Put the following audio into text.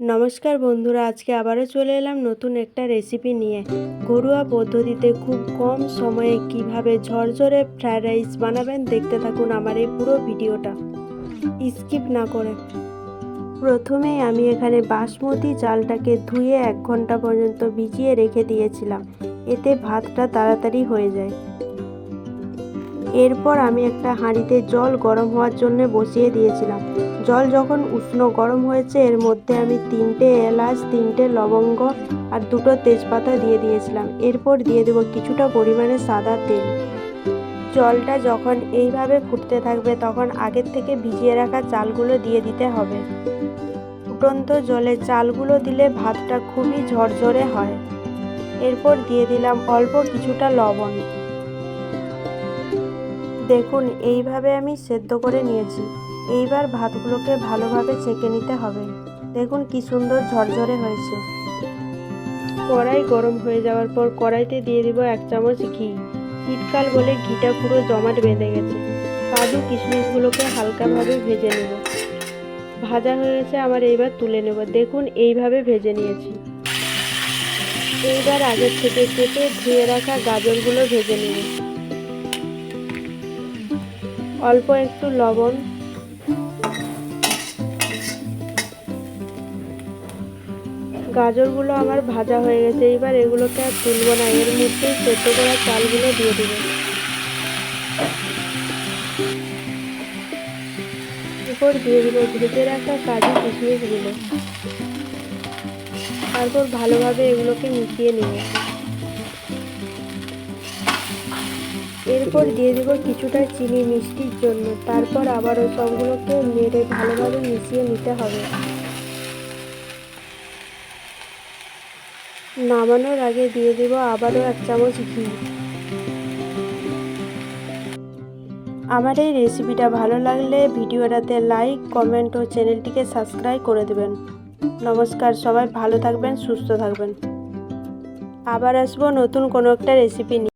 নমস্কার বন্ধুরা, আজকে আবারও চলে এলাম নতুন একটা রেসিপি নিয়ে। ঘরোয়া পদ্ধতিতে খুব কম সময়ে কীভাবে ঝরঝরে ফ্রায়েড রাইস বানাবেন দেখতে থাকুন আমার এই পুরো ভিডিওটা। স্কিপ না করে। প্রথমেই আমি এখানে বাসমতি চালটাকে ধুয়ে এক ঘণ্টা পর্যন্ত ভিজিয়ে রেখে দিয়েছিলাম। এতে ভাতটা তাড়াতাড়ি হয়ে যায়। এরপর আমি একটা হাঁড়িতে জল গরম হওয়ার জন্য বসিয়ে দিয়েছিলাম। জল যখন উষ্ণ গরম হয়েছে, এর মধ্যে আমি তিনটে এলাচ, তিনটে লবঙ্গ আর দুটো তেজপাতা দিয়ে দিয়েছিলাম। এরপর দিয়ে দেবো কিছুটা পরিমাণে সাদা তেল। জলটা যখন এইভাবে ফুটতে থাকবে, তখন আগের থেকে ভিজিয়ে রাখা চালগুলো দিয়ে দিতে হবে। ফুটন্ত জলে চালগুলো দিলে ভাতটা খুবই ঝরঝরে হয়। এরপর দিয়ে দিলাম অল্প কিছুটা লবণ। দেখুন, এইভাবে আমি সেদ্ধ করে নিয়েছি। এইবার ভাতগুলোকে ভালোভাবে ছেঁকে নিতে হবে। দেখুন কি সুন্দর ঝরঝরে হয়েছে। কড়াই গরম হয়ে যাওয়ার পর কড়াইতে দিয়ে দিব এক চামচ ঘি। শীতকাল বলে ঘিটা পুরো জমাট বেঁধে গেছে। কাজু কিশমিশগুলোকে হালকাভাবে ভেজে নেব। ভাজা হয়ে গেছে আমার এইবার তুলে নেব। দেখুন এইভাবে ভেজে নিয়েছি। এইবার আগের থেকে কেটে ধুয়ে রাখা গাজরগুলো ভেজে নেব। অল্প একটু লবণ গাজরগুলো আমার ভাজা হয়ে গেছে, এবার এগুলোকে আর তুলবো না, এর মধ্যে সেদ্ধ করা চালগুলো দিয়ে দেবো। এরপর দিয়ে দেবো ভেজে রাখা কাজু কিশমিশগুলো। তারপর ভালোভাবে এগুলোকে মিশিয়ে নেব। এরপর দিয়ে দেবো কিছুটা চিনি মিষ্টির জন্য, তারপর আবারও সবগুলোকে মেরে ভালোভাবে মিশিয়ে নিতে হবে। নামানোর আগে দিয়ে দেব আবারও এক চামচ ঘি। আমার এই রেসিপিটা ভালো লাগলে ভিডিওটাতে লাইক কমেন্ট ও চ্যানেলটিকে সাবস্ক্রাইব করে দেবেন। নমস্কার, সবাই ভালো থাকবেন, সুস্থ থাকবেন। আবার আসব নতুন কোনো একটা রেসিপি নিয়ে।